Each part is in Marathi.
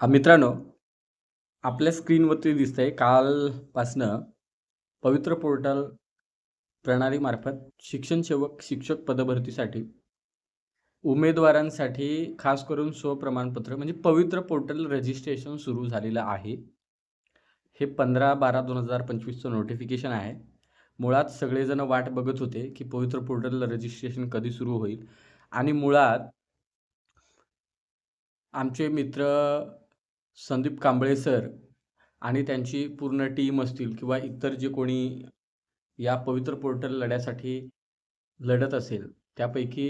हा मित्रांनो, आपल्या स्क्रीनवरती दिसतंय कालपासनं पवित्र पोर्टल प्रणालीमार्फत शिक्षण सेवक, शिक्षक पदभरतीसाठी उमेदवारांसाठी खास करून स्वप्रमाणपत्र म्हणजे पवित्र पोर्टल रजिस्ट्रेशन सुरू झालेलं आहे. हे 15/12/2025चं नोटिफिकेशन आहे. मुळात सगळेजण वाट बघत होते, की पवित्र पोर्टल रजिस्ट्रेशन कधी सुरू होईल आणि मुळात आमचे मित्र संदीप कांबळे सर आणि त्यांची पूर्ण टीम असतील किंवा इतर जे कोणी या पवित्र पोर्टल लढ्यासाठी लढत असेल, त्यापैकी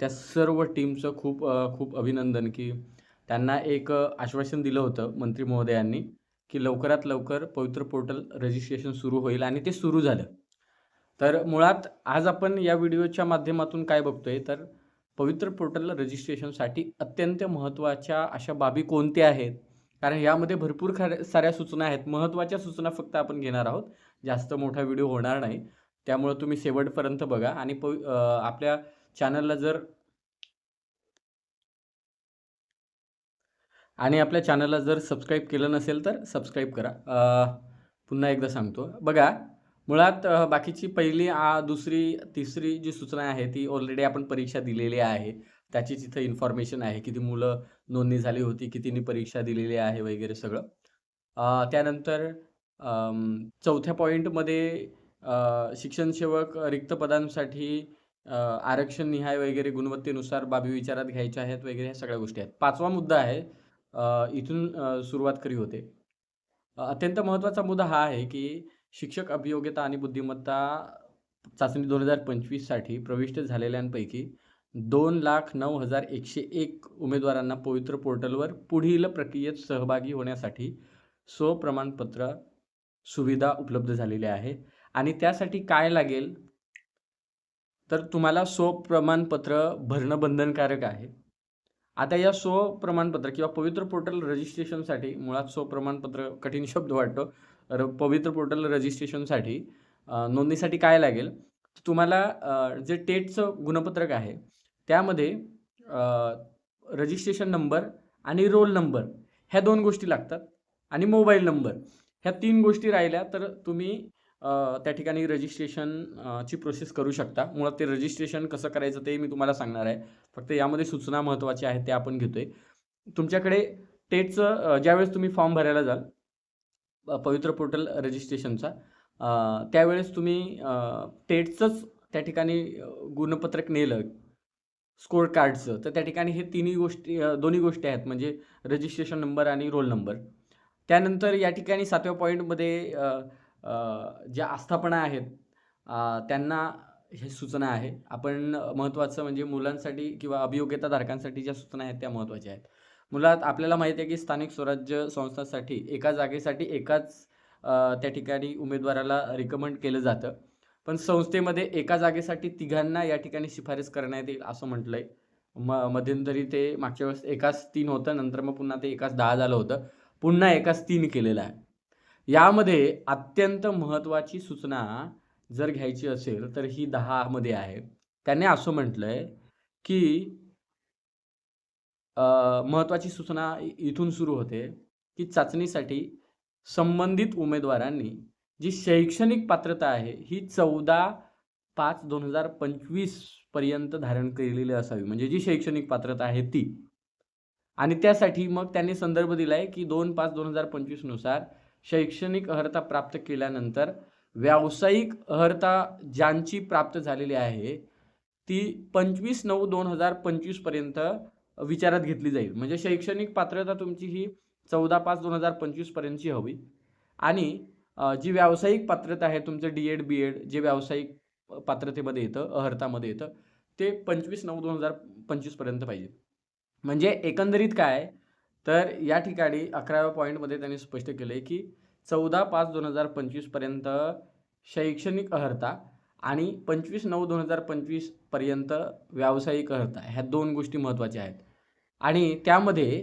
त्या सर्व टीमचं खूप खूप अभिनंदन, की त्यांना एक आश्वासन दिलं होतं मंत्री महोदयांनी, की लवकरात लवकर पवित्र पोर्टल रजिस्ट्रेशन सुरू होईल आणि ते सुरू झालं. तर मुळात आज आपण या व्हिडिओच्या माध्यमातून काय बघतोय, तर पवित्र पोर्टल रजिस्ट्रेशनसाठी अत्यंत महत्त्वाच्या अशा बाबी कोणत्या आहेत? कारण यामध्ये भरपूर खऱ्या साऱ्या सूचना आहेत. महत्त्वाच्या सूचना फक्त आपण घेणार आहोत. जास्त मोठा व्हिडिओ होणार नाही. त्यामुळं तुम्ही शेवटपर्यंत बघा आणि पवि आपल्या चॅनलला जर आणि आपल्या चॅनलला जर सबस्क्राईब केलं नसेल, तर सबस्क्राईब करा. पुन्हा एकदा सांगतो. बघा, मुळात बाकीची पहिली आ, दुसरी, तिसरी जी सूचना आहे, ती ऑलरेडी आपण परीक्षा दिलेली आहे. त्याची इथं इन्फॉर्मेशन आहे. किती मुलं नोंदणी झाली होती, कितीनी परीक्षा दिलेली आहे वगैरे सगळं. त्यानंतर चौथ्या पॉईंटमध्ये शिक्षण सेवक रिक्त पदांसाठी आरक्षण निहाय वगैरे गुणवत्तेनुसार बाबी विचारात घ्यायच्या आहेत वगैरे ह्या सगळ्या गोष्टी आहेत. पाचवा मुद्दा आहे इथून सुरुवात करी होते. अत्यंत महत्त्वाचा मुद्दा हा आहे, की शिक्षक अभियोग्यता आणि बुद्धिमत्ता चाचणी दोन हजार पंचवीससाठी प्रविष्ट झालेल्यांपैकी 2,09,101 उमेदवारांना पवित्र पोर्टलवर पुढील प्रक्रियेत सहभागी होण्यासाठी स्वप्रमाणपत्र सुविधा उपलब्ध झालेली आहे आणि त्यासाठी काय लागेल? तर तुम्हाला स्वप्रमाणपत्र भरणं बंधनकारक आहे. आता या स्वप्रमाणपत्र किंवा पवित्र पोर्टल रजिस्ट्रेशनसाठी मुळात स्वप्रमाणपत्र कठीण शब्द वाटतो. र पवित्र पोर्टल रजिस्ट्रेशनसाठी नोंदणीसाठी काय लागेल? तुम्हाला जे टेटचं गुणपत्रक आहे, त्यामध्ये रजिस्ट्रेशन नंबर आणि रोल नंबर ह्या दोन गोष्टी लागतात आणि मोबाईल नंबर. ह्या तीन गोष्टी राहिल्या तर तुम्ही त्या ठिकाणी रजिस्ट्रेशन ची प्रोसेस करू शकता. मुळात ते रजिस्ट्रेशन कसं करायचं ते मी तुम्हाला सांगणार आहे. फक्त यामध्ये सूचना महत्त्वाच्या आहेत त्या आपण घेतोय. तुमच्याकडे टेटचं ज्यावेळेस तुम्ही फॉर्म भरायला जाल पवित्र पोर्टल रजिस्ट्रेशनचा त्यावेळेस तुम्ही टेटचंच त्या ठिकाणी गुणपत्रक नेलं, स्कोअर कार्डचं, तर त्या ठिकाणी हे तिन्ही गोष्टी दोन्ही गोष्टी आहेत म्हणजे रजिस्ट्रेशन नंबर आणि रोल नंबर. त्यानंतर या ठिकाणी सातव्या पॉईंटमध्ये ज्या आस्थापना आहेत त्यांना हे सूचना आहे. आपण महत्त्वाचं म्हणजे मुलांसाठी किंवा अभियोग्यता धारकांसाठी ज्या सूचना आहेत त्या महत्त्वाच्या आहेत. मुलात आपल्याला माहिती आहे, की स्थानिक स्वराज्य संस्थांसाठी एका जागेसाठी एकाच त्या ठिकाणी उमेदवाराला रिकमेंड केलं जातं. पण संस्थेमध्ये एका जागेसाठी तिघांना या ठिकाणी शिफारस करण्यात येईल असं म्हटलंय. म मध्यंतरी ते मागच्या वेळेस एकाच तीन होतं, नंतर मग पुन्हा ते एकाच दहा झालं होतं. पुन्हा एकाच तीन केलेलं आहे. यामध्ये अत्यंत महत्त्वाची सूचना जर घ्यायची असेल, तर ही 10 मध्ये आहे. त्याने असं म्हटलंय, की महत्त्वाची सूचना इथून सुरू होते, की चाचणीसाठी संबंधित उमेदवारांनी जी शैक्षणिक पात्रता आहे, ही 14/5/2025 पर्यंत धारण केलेली असावी. म्हणजे जी शैक्षणिक पात्रता आहे ती. आणि त्यासाठी मग त्यांनी संदर्भ दिलाय, की 2/5/2025 नुसार शैक्षणिक अर्हता प्राप्त केल्यानंतर व्यावसायिक अर्हता ज्यांची प्राप्त झालेली आहे, ती 25/9/2025 पर्यंत विचारात घेतली जाईल. म्हणजे शैक्षणिक पात्रता तुमची ही 14/5/2025 पर्यंतची हवी आणि जी व्यावसायिक पात्रता आहे तुमचं डी-एड, बी-एड जे व्यावसायिक पात्रतेमध्ये येतं, अर्हतामध्ये येतं, ते पंचवीस नऊ दोन हजार पंचवीसपर्यंत पाहिजे. म्हणजे एकंदरीत काय, तर या ठिकाणी अकराव्या पॉईंटमध्ये त्यांनी स्पष्ट केलं आहे की चौदा पाच दोन हजार पंचवीसपर्यंत शैक्षणिक अर्हता आणि पंचवीस नऊ दोन हजार पंचवीसपर्यंत व्यावसायिक अर्हता ह्या दोन गोष्टी महत्त्वाच्या आहेत. आणि त्यामध्ये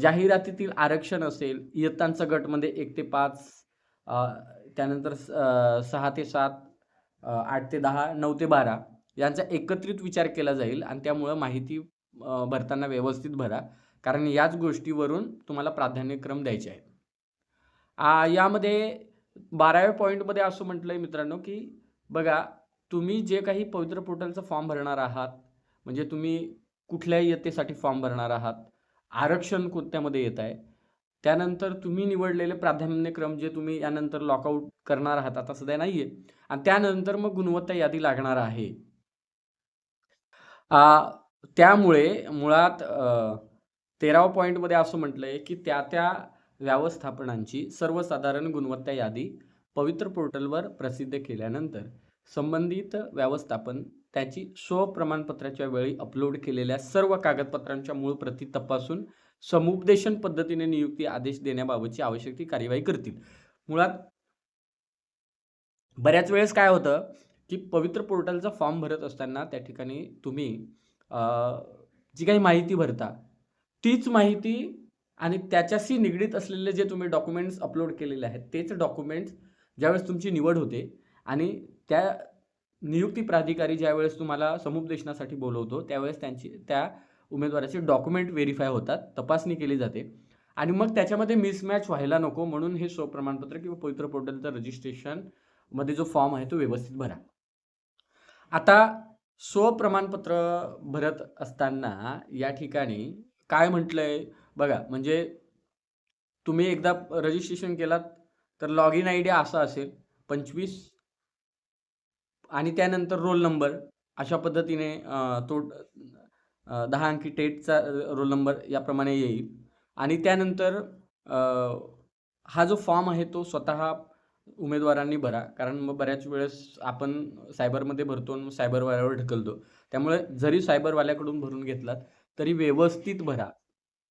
जाहिरातीतील आरक्षण असेल, इयत्तांचा गटमध्ये एक ते पाच त्यानंतर सहा ते सात आठ ते दहा नऊ ते 12 यांचा एकत्रित विचार केला जाईल आणि त्यामुळं माहिती भरताना व्यवस्थित भरा. कारण याच गोष्टीवरून तुम्हाला प्राधान्यक्रम द्यायचे आहेत यामध्ये बाराव्या पॉईंटमध्ये असं म्हटलं आहे मित्रांनो की बघा तुम्ही जे काही पवित्र पोर्टलचा फॉर्म भरणार आहात म्हणजे तुम्ही कुठल्याही इयत्तेसाठी फॉर्म भरणार आहात आरक्षण कोणत्यामध्ये येत आहे त्यानंतर तुम्ही निवडलेले प्राधान्यक्रम जे तुम्ही यानंतर लॉकआउट करणार आहात आता सध्या नाही आहे आणि त्यानंतर मग गुणवत्ता यादी लागणार आहे. त्यामुळे मुळात तेरावा पॉईंटमध्ये असं म्हटलं आहे की त्या त्या व्यवस्थापनांची सर्वसाधारण गुणवत्ता यादी पवित्र पोर्टलवर प्रसिद्ध केल्यानंतर संबंधित व्यवस्थापन त्याची स्वप्रमाणपत्राच्या वेळी अपलोड केलेल्या सर्व कागदपत्रांच्या मूळ प्रती तपासून समुपदेशन पद्धतीने नियुक्ती आदेश देण्याबाबतची आवश्यक ती कार्यवाही करतील. मुळात बऱ्याच वेळेस काय होतं की पवित्र पोर्टलचा फॉर्म भरत असताना त्या ठिकाणी तुम्ही जी काही माहिती भरता तीच माहिती आणि त्याच्याशी निगडीत असलेले जे तुम्ही डॉक्युमेंट्स अपलोड केलेले आहेत तेच डॉक्युमेंट्स ज्यावेळेस तुमची निवड होते आणि त्या नियुक्ती प्राधिकारी ज्यावेळेस तुम्हाला समुपदेशनासाठी बोलवतो त्यावेळेस त्यांची त्या उमेदवाराचे डॉक्युमेंट व्हेरीफाय होतात तपासणी केली जाते. आणि मग त्याच्यामध्ये मिसमॅच व्हायला नको म्हणून हे स्वप्रमाणपत्र किंवा पवित्र पोर्टलचं रजिस्ट्रेशनमध्ये जो फॉर्म आहे तो व्यवस्थित भरा. आता स्वप्रमाणपत्र भरत असताना या ठिकाणी काय म्हटलंय? बघा म्हणजे तुम्ही एकदा रजिस्ट्रेशन केलात तर लॉग इन आय डी असा असेल पंचवीस आणि त्यानंतर रोल नंबर अशा पद्धतीने तो दहा अंकी टेटचा रोल नंबर याप्रमाणे येईल. आणि त्यानंतर हा जो फॉर्म आहे तो स्वतः उमेदवारांनी भरा. कारण मग बऱ्याच वेळेस आपण सायबरमध्ये भरतो आणि सायबरवाल्यावर ढकलतो. त्यामुळे जरी सायबरवाल्याकडून भरून घेतलात तरी व्यवस्थित भरा.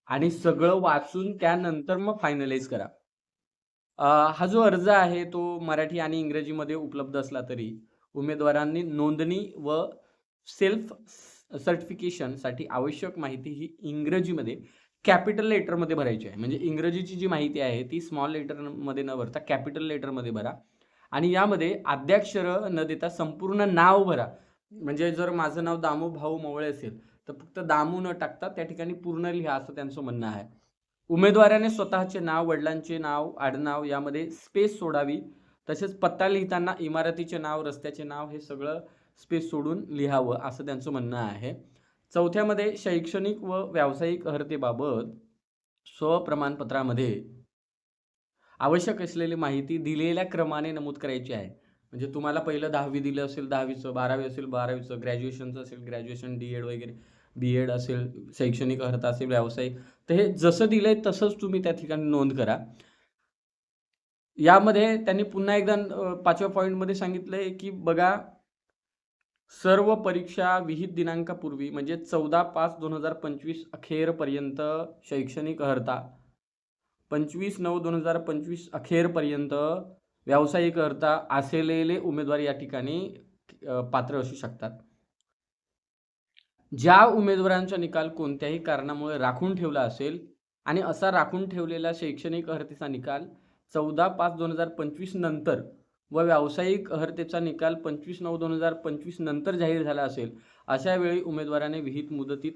आणि सगळं वाचून त्यानंतर मग फायनलाइज करा. हा जो अर्ज आहे तो मराठी आणि इंग्रजीमध्ये उपलब्ध असला तरी उमेदवारांनी नोंदणी व सेल्फ सर्टिफिकेशनसाठी आवश्यक माहिती ही इंग्रजीमध्ये कॅपिटल लेटरमध्ये भरायची आहे. म्हणजे इंग्रजीची जी माहिती आहे ती स्मॉल लेटरमध्ये न भरता कॅपिटल लेटरमध्ये भरा. आणि यामध्ये आद्याक्षरं न देता संपूर्ण नाव भरा. म्हणजे जर माझं नाव दामू भाऊ मवळे असेल तर फक्त दामू न टाकता त्या ठिकाणी पूर्ण लिहा असं त्यांचं म्हणणं आहे. उमेदवाराने स्वतःचे नाव वडिलांचे नाव आडनाव यामध्ये स्पेस सोडावी. तसेच पत्ता लिहिताना इमारतीचे नाव रस्त्याचे नाव हे सगळं स्पेस सोडून लिहावं असं त्यांचं म्हणणं आहे. चौथ्यामध्ये शैक्षणिक व व्यावसायिक अर्हतेबाबत स्वप्रमाणपत्रामध्ये आवश्यक असलेली माहिती दिलेल्या क्रमाने नमूद करायची आहे. म्हणजे तुम्हाला पहिलं दहावी दिलं असेल दहावीचं बारावी असेल बारावीचं ग्रॅज्युएशनचं असेल ग्रॅज्युएशन डी एड वगैरे बी एड असेल शैक्षणिक अर्हता असेल व्यावसायिक. तर हे जसं दिलंय तसंच तुम्ही त्या ठिकाणी नोंद करा. यामध्ये त्यांनी पुन्हा एकदा पाचव्या पॉईंटमध्ये सांगितलंय की बघा सर्व परीक्षा विहित दिनांकापूर्वी म्हणजे चौदा पाच दोन हजार पंचवीस अखेरपर्यंत शैक्षणिक अर्हता. पंचवीस नऊ दोन हजार पंचवीस अखेरपर्यंत व्यावसायिक अर्हता असलेले उमेदवार या ठिकाणी पात्र असू शकतात. ज्या उमेदवारांचा निकाल कोणत्याही कारणामुळे राखून ठेवला असेल आणि असा राखून ठेवलेला शैक्षणिक अर्हतेचा निकाल चौदा पाच दोन हजार पंचवीस नंतर व व्यावसायिक अर्हतेचा निकाल पंचवीस नऊ दोन हजार पंचवीस नंतर जाहीर झाला असेल अशा वेळी उमेदवाराने विहित मुदतीत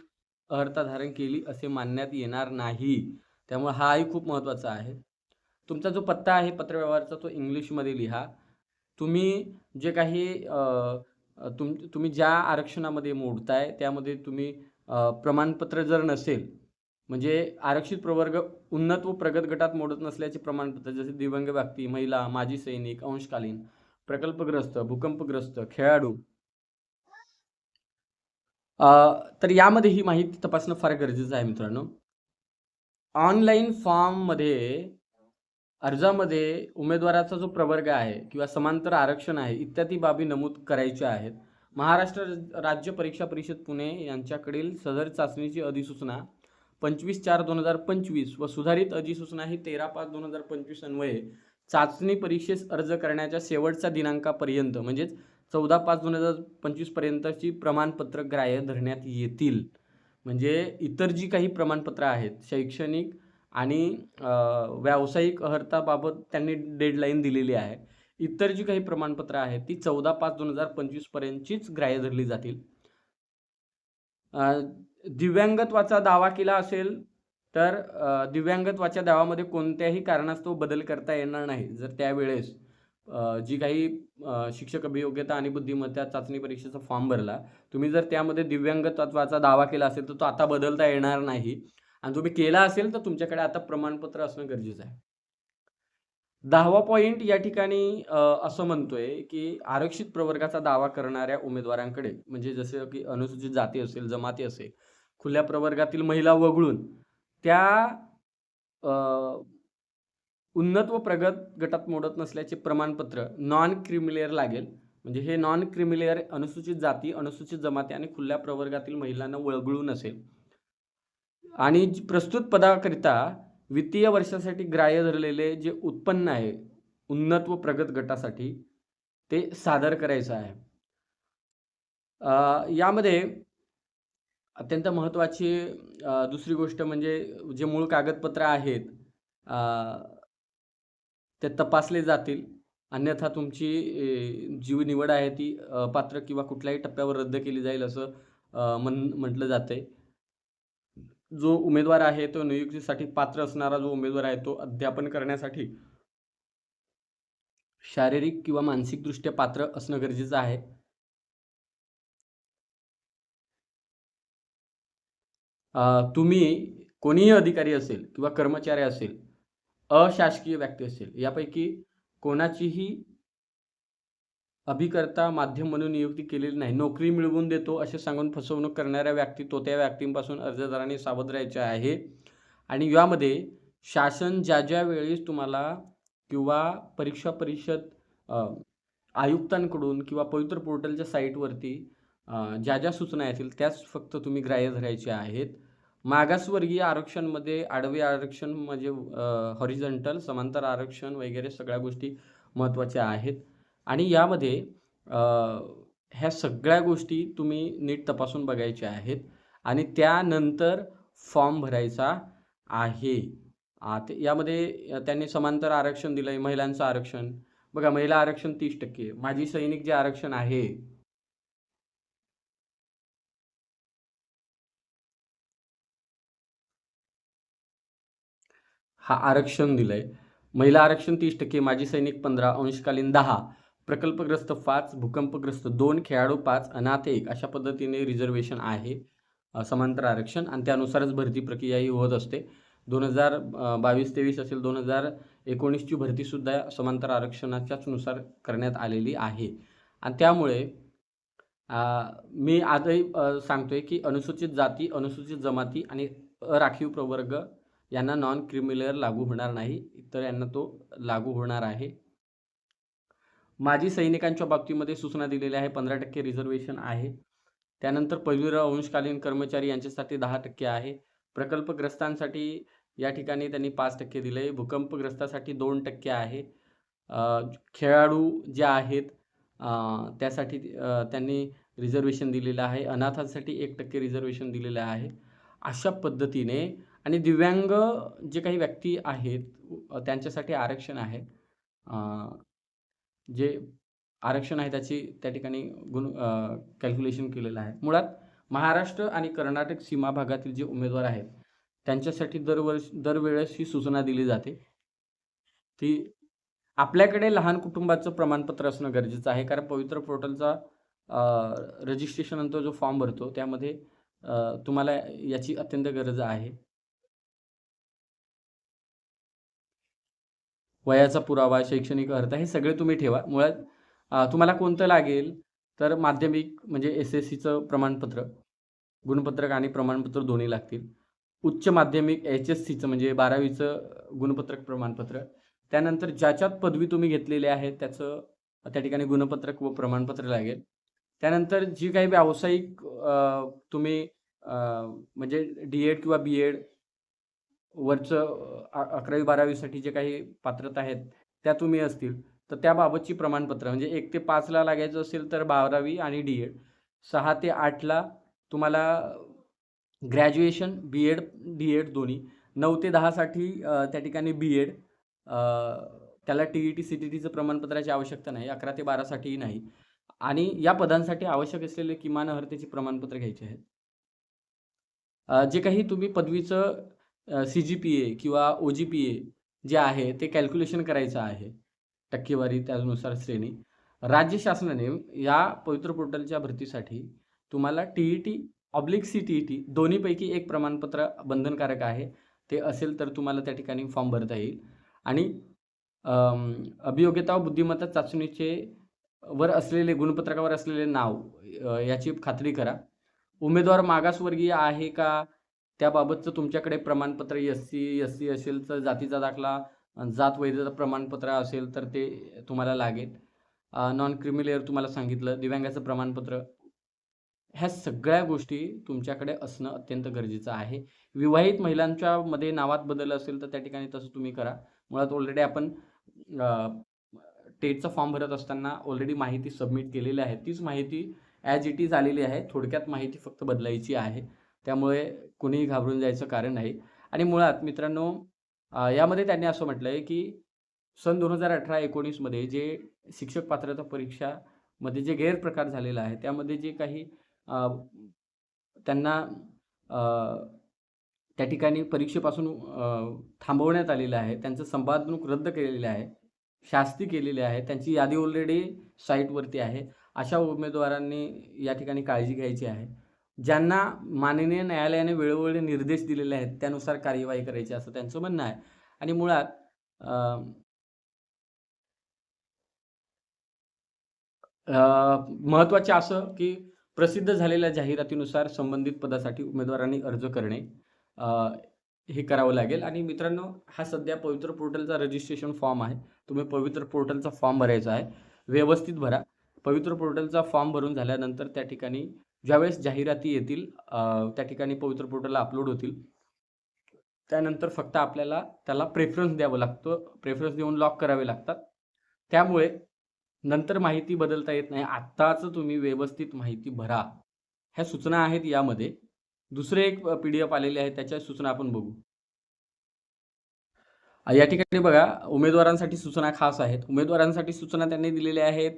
अर्हता धारण केली असे मानण्यात येणार नाही. त्यामुळे हाही खूप महत्त्वाचा आहे. तुमचा जो पत्ता आहे पत्रव्यवहारचा तो इंग्लिशमध्ये लिहा. तुम्ही जे काही तुम तुम्ही ज्या आरक्षणामध्ये मोडताय त्यामध्ये तुम्ही प्रमाणपत्र जर नसेल म्हणजे आरक्षित प्रवर्ग उन्नत व प्रगत गटात मोडत नसल्याचे प्रमाणपत्र जसे दिव्यांग व्यक्ती महिला माजी सैनिक अंशकालीन प्रकल्पग्रस्त भूकंपग्रस्त खेळाडू. तर यामध्ये ही माहिती तपासणं फार गरजेचं आहे मित्रांनो. ऑनलाईन फॉर्ममध्ये अर्जामध्ये उमेदवाराचा जो प्रवर्ग आहे किंवा समांतर आरक्षण आहे इत्यादी बाबी नमूद करायच्या आहेत. महाराष्ट्र राज्य परीक्षा परिषद पुणे यांच्याकडील सदर चाचणीची अधिसूचना पंचवीस चार दोन हजार पंचवीस व सुधारित अधिसूचना ही तेरा पाच दोन हजार पंचवीस अन्वये चाचणी परीक्षेस अर्ज करण्याच्या शेवटच्या दिनांकापर्यंत म्हणजेच चौदा पाच दोन हजार पंचवीसपर्यंतची प्रमाणपत्र ग्राह्य धरण्यात येतील. म्हणजे इतर जी काही प्रमाणपत्र आहेत शैक्षणिक आणि व्यावसायिक अर्हताबाबत त्यांनी डेडलाईन दिलेली आहे. इतर जी काही प्रमाणपत्र आहेत ती चौदा पाच दोन हजार पंचवीसपर्यंतचीच ग्राह्य धरली जातील. दिव्यांगत्वाचा दावा केला असेल तर दिव्यांगत्वाच्या दावामध्ये कोणत्याही कारणास्तव बदल करता येणार नाही जर त्यावेळेस जी काही शिक्षक अभियोग्यता आणि बुद्धिमत्ता चाचणी परीक्षेचा फॉर्म भरला तुम्ही जर त्यामध्ये दिव्यांगत्वाचा दावा केला असेल तर तो आता बदलता येणार नाही. आणि तुम्ही केला असेल तर तुमच्याकडे आता प्रमाणपत्र असणं गरजेचं आहे. दहावा पॉईंट या ठिकाणी असं म्हणतोय की आरक्षित प्रवर्गाचा दावा करणाऱ्या उमेदवारांकडे म्हणजे जसं की अनुसूचित जाती असेल जमाती असेल खुल्या प्रवर्गातील महिला वगळून त्या उन्नत व प्रगत गटात मोडत नसल्याचे प्रमाणपत्र नॉन क्रिमिलेअर लागेल. म्हणजे हे नॉन क्रिमिलेअर अनुसूचित जाती अनुसूचित जमाती आणि खुल्या प्रवर्गातील महिलांना वळगळून असेल. आणि प्रस्तुत पदाकरिता वित्तीय वर्षासाठी ग्राह्य धरलेले जे उत्पन्न आहे उन्नत व प्रगत गटासाठी ते सादर करायचं आहे. यामध्ये अत्यंत महत्त्वाची दुसरी गोष्ट म्हणजे जे मूळ कागदपत्र आहेत ते तपासले जातील. अन्यथा तुमची जी निवड आहे ती पात्र किंवा कुठल्याही टप्प्यावर रद्द केली जाईल असं मन म्हण म्हटलं जाते. जो उमेदवार आहे तो नियुक्तीसाठी पात्र असणारा जो उमेदवार आहे तो अध्यापन करण्यासाठी शारीरिक किंवा मानसिकदृष्ट्या पात्र असणं गरजेचं आहे. तुम्ही कोणीही अधिकारी असेल किंवा कर्मचारी असेल अशासकीय व्यक्ती असेल यापैकी कोणाचीही अभिकर्ता माध्यम म्हणून नियुक्ती केलेली नाही. नोकरी मिळवून देतो असे सांगून फसवणूक करणाऱ्या व्यक्ती तो त्या व्यक्तींपासून अर्जदाराने सावध राहायचे आहे. आणि यामध्ये शासन ज्या ज्या वेळेस तुम्हाला किंवा परीक्षा परिषद आयुक्तांकडून किंवा पवित्र पोर्टलच्या साईटवरती ज्या ज्या सूचना येतील त्याच फक्त तुम्ही ग्राह्य धरायच्या आहेत. मागासवर्गीय आरक्षणमध्ये आडवे आरक्षण म्हणजे हॉरिझॉन्टल समांतर आरक्षण वगैरे सगळ्या गोष्टी महत्त्वाच्या आहेत. आणि यामध्ये ह्या सगळ्या गोष्टी तुम्ही नीट तपासून बघायच्या आहेत. आणि त्यानंतर फॉर्म भरायचा आहे. यामध्ये त्यांनी समांतर आरक्षण दिलं आहे महिलांचं आरक्षण. बघा महिला आरक्षण तीस टक्के. माजी सैनिक जे आरक्षण आहे हा आरक्षण दिलं आहे महिला आरक्षण तीस टक्के माजी सैनिक पंधरा अंशकालीन दहा प्रकल्पग्रस्त पाच भूकंपग्रस्त दोन खेळाडू पाच अनाथ एक अशा पद्धतीने रिझर्वेशन आहे समांतर आरक्षण. आणि त्यानुसारच भरती प्रक्रिया ही होत असते. दोन हजार बावीस तेवीस असेल दोन हजार एकोणीसची भरतीसुद्धा समांतर आरक्षणाच्याच नुसार करण्यात आलेली आहे. आणि त्यामुळे मी आजही सांगतोय की अनुसूचित जाती अनुसूचित जमाती आणि राखीव प्रवर्ग यांना नॉन क्रिमिलेअर लागू होणार नाही तर यांना तो लागू होणार आहे. माजी सैनिकांच्या बाबतीमध्ये सूचना दिलेल्या आहे पंधरा टक्के रिझर्वेशन आहे. त्यानंतर पदवीरा अंशकालीन कर्मचारी यांच्यासाठी दहा टक्के आहे. प्रकल्पग्रस्तांसाठी या ठिकाणी त्यांनी पाच टक्के दिले. भूकंपग्रस्तासाठी दोन टक्के आहे. खेळाडू जे आहेत त्यासाठी त्यांनी रिझर्वेशन दिलेलं आहे. अनाथांसाठी एक टक्के रिझर्वेशन दिलेलं आहे. अशा पद्धतीने आणि दिव्यांग जे काही व्यक्ती आहेत त्यांच्यासाठी आरक्षण आहे. जे आरक्षण आहे त्याची त्या ठिकाणी गुण कॅल्क्युलेशन केलेलं आहे. मुळात महाराष्ट्र आणि कर्नाटक सीमा भागातील जे उमेदवार आहेत त्यांच्यासाठी दरवर्ष दरवेळेस ही सूचना दिली जाते. ती आपल्याकडे लहान कुटुंबाचं प्रमाणपत्र असणं गरजेचं आहे. कारण पवित्र पोर्टलचा रजिस्ट्रेशननंतर जो फॉर्म भरतो त्यामध्ये तुम्हाला याची अत्यंत गरज आहे. वयाचा पुरावा शैक्षणिक अर्थ हे सगळे तुम्ही ठेवा. मुळात तुम्हाला कोणतं लागेल तर माध्यमिक म्हणजे एस एस सीचं प्रमाणपत्र गुणपत्रक आणि प्रमाणपत्र दोन्ही लागतील. उच्च माध्यमिक एच एस सीचं म्हणजे बारावीचं गुणपत्रक प्रमाणपत्र. त्यानंतर ज्याच्यात पदवी तुम्ही घेतलेली आहे त्याचं त्या ठिकाणी गुणपत्रक व प्रमाणपत्र लागेल. त्यानंतर जी काही व्यावसायिक तुम्ही म्हणजे डी एड किंवा बी एड वरचं अकरावी बारावीसाठी जे काही पात्रता आहेत त्या तुम्ही असतील तर त्याबाबतची प्रमाणपत्र म्हणजे एक ते पाचला लागायचं असेल तर बारावी आणि डी एड सहा ते आठला तुम्हाला graduation B Ed D Ed दोन्ही. नऊ ते दहासाठी त्या ठिकाणी बी एड त्याला T E T C T टीचं प्रमाणपत्राची आवश्यकता नाही. अकरा ते बारासाठीही नाही. आणि या पदांसाठी आवश्यक असलेले किमान अर्हतेची प्रमाणपत्र घ्यायचे आहेत. जे काही तुम्ही पदवीचं सी जी पी ए किंवा ओ जी पी ए जे आहे ते कॅल्क्युलेशन करायचं आहे टक्केवारी त्यानुसार श्रेणी राज्य शासनाने या पवित्र पोर्टलच्या भरतीसाठी तुम्हाला T E T oblique C T E T दोन्हीपैकी एक प्रमाणपत्र बंधनकारक आहे. ते असेल तर तुम्हाला त्या ठिकाणी फॉर्म भरता येईल. आणि अभियोग्यता व बुद्धिमत्ता चाचणीचे वर असलेले गुणपत्रकावर असलेले नाव याची खात्री करा. उमेदवार मागासवर्गीय आहे का? त्याबाबतचं तुमच्याकडे प्रमाणपत्र एस सी एस सी असेल तर जातीचा दाखला जात वैधता प्रमाणपत्र असेल तर ते तुम्हाला लागेल. नॉन क्रिमिलेअर तुम्हाला सांगितलं दिव्यांगाचं प्रमाणपत्र. ह्या सगळ्या गोष्टी तुमच्याकडे असणं अत्यंत गरजेचं आहे. विवाहित महिलांच्या मध्ये नावात बदल असेल तर त्या ठिकाणी तसं तुम्ही करा. मुळात ऑलरेडी आपण टेटचा फॉर्म भरत असताना ऑलरेडी माहिती सबमिट केलेली आहे. तीच माहिती ॲज इट इज आलेली आहे. थोडक्यात माहिती फक्त बदलायची आहे. त्यामुळे कुणीही घाबरून जायचं कारण नाही. आणि मुळात मित्रांनो यामध्ये त्यांनी असं म्हटलं आहे की सन दोन हजार अठरा एकोणीसमध्ये जे शिक्षक पात्रता परीक्षामध्ये जे गैरप्रकार झालेला आहे त्यामध्ये जे काही त्यांना त्या ठिकाणी परीक्षेपासून थांबवण्यात आलेलं आहे त्यांचं संपादनूक रद्द केलेलं आहे शास्ती केलेली आहे. त्यांची यादी ऑलरेडी साईटवरती आहे. अशा उमेदवारांनी या ठिकाणी काळजी घ्यायची आहे. ज्यांना माननीय न्यायालयाने वेळोवेळी निर्देश दिलेले आहेत त्यानुसार कार्यवाही करायची असं त्यांचं म्हणणं आहे. आणि मुळात अ, महत्त्वाचे असं की प्रसिद्ध झालेल्या जाहिरातीनुसार संबंधित पदासाठी उमेदवारांनी अर्ज करणे हे करावं लागेल. आणि मित्रांनो हा सध्या पवित्र पोर्टलचा रजिस्ट्रेशन फॉर्म आहे. तुम्ही पवित्र पोर्टलचा फॉर्म भरायचा आहे. व्यवस्थित भरा. पवित्र पोर्टलचा फॉर्म भरून झाल्यानंतर त्या ठिकाणी ज्यावेळेस जाहिराती येतील त्या ठिकाणी पवित्र पोर्टलला अपलोड होतील. त्यानंतर फक्त आपल्याला त्याला प्रेफरन्स द्यावं लागतं. प्रेफरन्स देऊन लॉक करावे लागतात. त्यामुळे नंतर माहिती बदलता येत नाही. आत्ताच तुम्ही व्यवस्थित माहिती भरा. ह्या सूचना आहेत यामध्ये. दुसरे एक पी डी एफ आलेले आहे त्याच्या सूचना आपण बघू. या ठिकाणी बघा उमेदवारांसाठी सूचना खास आहेत. उमेदवारांसाठी सूचना त्यांनी दिलेल्या आहेत.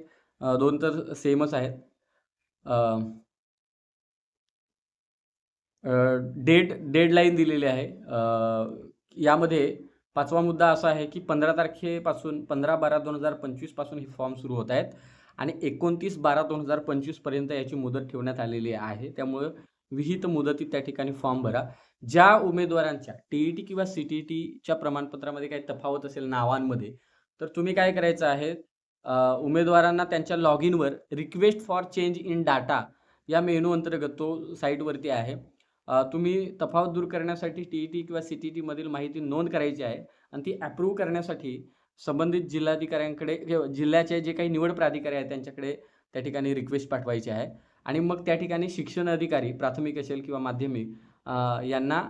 दोन तर सेमच आहेत. डेट डेडलाईन दिलेली आहे. यामध्ये पाचवा मुद्दा असा आहे की पंधरा तारखेपासून पंधरा बारा दोन हजार पंचवीसपासून हे फॉर्म सुरू होत आहेत. आणि एकोणतीस बारा दोन हजार पंचवीसपर्यंत याची मुदत ठेवण्यात आलेली आहे. त्यामुळं विहित मुदतीत त्या ठिकाणी फॉर्म भरा. ज्या उमेदवारांच्या टी ई टी किंवा सी टी टीच्या प्रमाणपत्रामध्ये काही तफावत असेल नावांमध्ये तर तुम्ही काय करायचं आहे? उमेदवारांना त्यांच्या log इनवर request for change in data या मेनू अंतर्गत तो साईटवरती आहे. तुम्ही तफावत दूर करण्यासाठी टी ई टी किंवा सी टी टीमधील माहिती नोंद करायची आहे आणि ती ॲप्रूव्ह करण्यासाठी संबंधित जिल्हाधिकाऱ्यांकडे किंवा जिल्ह्याचे जे काही निवड प्राधिकारी आहेत त्यांच्याकडे त्या ठिकाणी रिक्वेस्ट पाठवायची आहे. आणि मग त्या ठिकाणी शिक्षण अधिकारी प्राथमिक असेल किंवा माध्यमिक यांना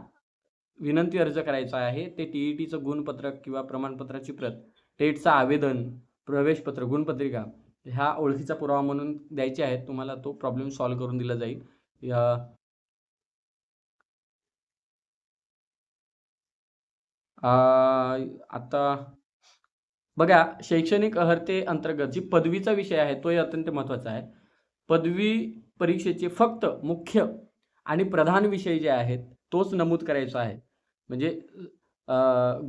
विनंती अर्ज करायचा आहे. ते टी ई टीचं गुणपत्रक किंवा प्रमाणपत्राची प्रत टेटचं आवेदन प्रवेशपत्र गुणपत्रिका ह्या ओळखीचा पुरावा म्हणून द्यायचे आहेत. तुम्हाला तो प्रॉब्लेम सॉल्व्ह करून दिला जाईल. या अ, आता बघा शैक्षणिक अर्हते अंतर्गत जी पदवीचा विषय आहे तोही अत्यंत महत्त्वाचा आहे. पदवी परीक्षेचे फक्त मुख्य आणि प्रधान विषय जे आहेत तोच नमूद करायचा आहे. म्हणजे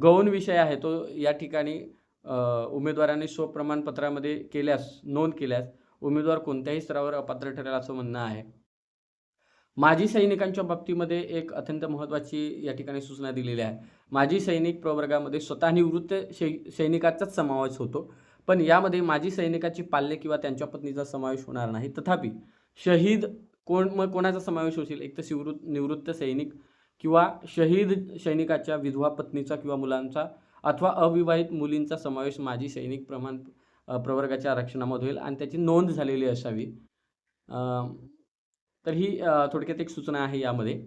गौण विषय आहे तो या ठिकाणी उमेदवाराने उमेदवारांनी स्वप्रमाणपत्रामध्ये केल्यास नोंद केल्यास उमेदवार कोणत्याही स्तरावर अपात्र ठरेल असं म्हणणं आहे. माजी सैनिकांच्या बाबतीमध्ये एक अत्यंत महत्त्वाची या ठिकाणी सूचना दिलेली आहे. माजी सैनिक प्रवर्गामध्ये स्वतः निवृत्त शै सैनिकाचाच समावेश होतो. पण यामध्ये माजी सैनिकाची पाल्य किंवा त्यांच्या पत्नीचा समावेश होणार नाही. तथापि शहीद कोण मग कोणाचा समावेश होईल एक तर शिवृत्त निवृत्त सैनिक किंवा शहीद सैनिकाच्या विधवा पत्नीचा किंवा मुलांचा अथवा अविवाहित मुलींचा समावेश माजी सैनिक प्रमाण प्रवर्गाच्या आरक्षणामध्ये होईल आणि त्याची नोंद झालेली असावी. तर ही थोडक्यात एक सूचना आहे यामध्ये.